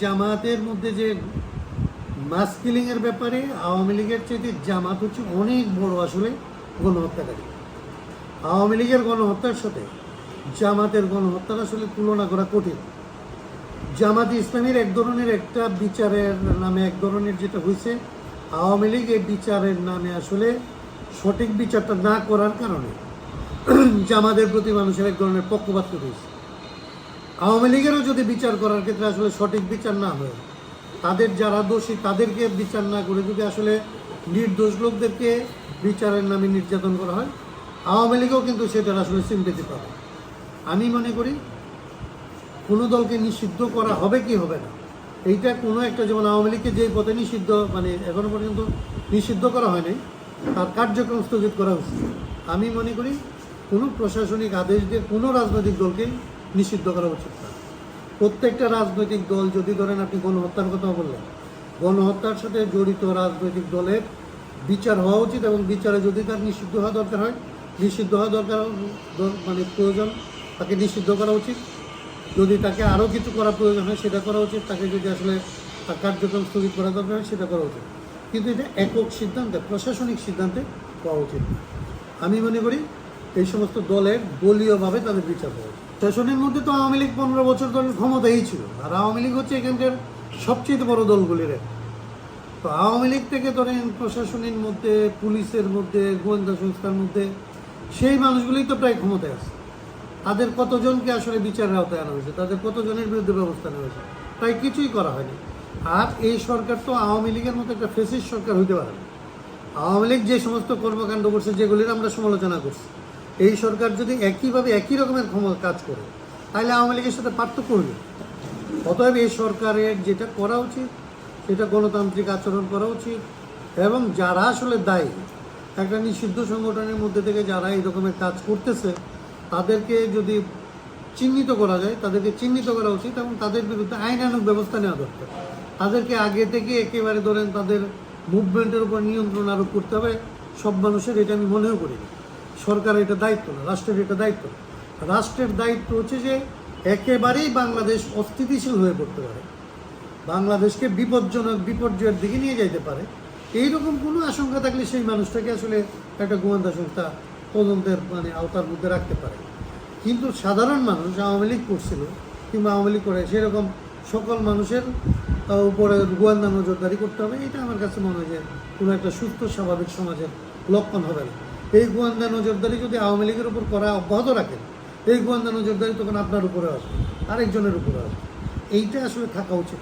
জামাতের মধ্যে যে মাস কিলিংয়ের ব্যাপারে আওয়ামী লীগের চাইতে জামাত হচ্ছে অনেক বড় আসলে গণহত্যাকারী। আওয়ামী লীগের গণহত্যার সাথে জামাতের গণহত্যার আসলে তুলনা করা কঠিন। জামাত ইসলামের এক ধরনের একটা বিচারের নামে এক ধরনের যেটা হয়েছে, আওয়ামী লীগ এই বিচারের নামে আসলে সঠিক বিচারটা না করার কারণে জামাতের প্রতি মানুষের এক ধরনের পক্ষপাত তৈরি হয়েছে। আওয়ামী লীগেরও যদি বিচার করার ক্ষেত্রে আসলে সঠিক বিচার না হয়, তাদের যারা দোষী তাদেরকে বিচার না করে যদি আসলে নির্দোষ লোকদেরকে বিচারের নামে নির্যাতন করা হয়, আওয়ামী লীগও কিন্তু সেটার আসলে সিম্পেতি পাবে। আমি মনে করি কোনো দলকে নিষিদ্ধ করা হবে কি হবে না, এইটা কোনো একটা যেমন আওয়ামী লীগকে যেই পথে নিষিদ্ধ মানে এখনও পর্যন্ত নিষিদ্ধ করা হয়নি, তার কার্যক্রম স্থগিত করা উচিত। আমি মনে করি কোনো প্রশাসনিক আদেশ দিয়ে কোনো রাজনৈতিক দলকে নিষিদ্ধ করা উচিত না। প্রত্যেকটা রাজনৈতিক দল যদি ধরেন আপনি গণহত্যার কথা বললেন, গণহত্যার সাথে জড়িত রাজনৈতিক দলের বিচার হওয়া উচিত এবং বিচারে যদি তার নিষিদ্ধ হওয়া দরকার হয়, নিষিদ্ধ হওয়া দরকার মানে প্রয়োজন, তাকে নিষিদ্ধ করা উচিত। যদি তাকে আরও কিছু করা প্রয়োজন হয়, সেটা করা উচিত। তাকে যদি আসলে তার কার্যক্রম স্থগিত করা দরকার হয়, সেটা করা উচিত। কিন্তু এটা একক সিদ্ধান্তে, প্রশাসনিক সিদ্ধান্তে পাওয়া উচিত আমি মনে করি এই সমস্ত দলের দলীয়ভাবে তাদের বিচার উচিত শাসনের মধ্যে তো আওয়ামী লীগ পনেরো বছর ধরে ক্ষমতাই ছিল। আর আওয়ামী লীগ হচ্ছে এখানকার সবচেয়ে বড় দলগুলির। তো আওয়ামী লীগ থেকে ধরেন প্রশাসনের মধ্যে, পুলিশের মধ্যে, গোয়েন্দা সংস্থার মধ্যে, সেই মানুষগুলোই তো প্রায় ক্ষমতায় আছে। তাদের কতজনকে আসলে বিচারের আওতায় আনা হয়েছে? তাদের কতজনের বিরুদ্ধে ব্যবস্থা নেওয়া হয়েছে? প্রায় কিছুই করা হয়নি। আর এই সরকার তো আওয়ামী লীগের মতো একটা ফেসিস সরকার হইতে পারে না। আওয়ামী লীগ যে সমস্ত কর্মকাণ্ড করছে, যেগুলির আমরা সমালোচনা করছি এই সরকার যদি একইভাবে একই রকমের ক্ষমতা কাজ করে, তাহলে আওয়ামী লীগের সাথে পার্থক্য হইবে। অতএব এই সরকারের যেটা করা উচিত, সেটা গণতান্ত্রিক আচরণ করা উচিত, এবং যারা আসলে দায়ী, একটা নিষিদ্ধ সংগঠনের মধ্যে থেকে যারা এই রকমের কাজ করতেছে, তাদেরকে যদি চিহ্নিত করা যায়, তাদেরকে চিহ্নিত করা উচিত এবং তাদের বিরুদ্ধে আইনানুগ ব্যবস্থা নেওয়া দরকার। তাদেরকে আগে থেকে একেবারে ধরেন তাদের মুভমেন্টের উপর নিয়ন্ত্রণ আরোপ করতে হবে, সব মানুষের এটা আমি মনেও করি না সরকারের এটা দায়িত্ব না, রাষ্ট্রের এটা দায়িত্ব রাষ্ট্রের দায়িত্ব হচ্ছে যে একেবারেই বাংলাদেশ অস্থিতিশীল হয়ে পড়তে পারে, বাংলাদেশকে বিপজ্জনক, বিপর্যয়ের দিকে নিয়ে যাইতে পারে। এইরকম কোনো আশঙ্কা থাকলে সেই মানুষটাকে আসলে একটা গোয়েন্দা সংস্থা তদন্তের মানে আওতার মধ্যে রাখতে পারে। কিন্তু সাধারণ মানুষ, আওয়ামী লীগ করছিল কিংবা আওয়ামী লীগ করে, সেরকম সকল মানুষের উপরে গোয়েন্দা নজরদারি করতে হবে, এটা আমার কাছে মনে হয় যে কোনো একটা সুস্থ, স্বাভাবিক সমাজের লক্ষণ হবে না। এই গোয়েন্দা নজরদারি যদি আওয়ামী লীগের উপর করা অব্যাহত রাখেন এই গোয়েন্দা নজরদারি তখন আপনার উপরে আসবে, আরেকজনের উপরে আসবে। এইটা আসলে থাকা উচিত।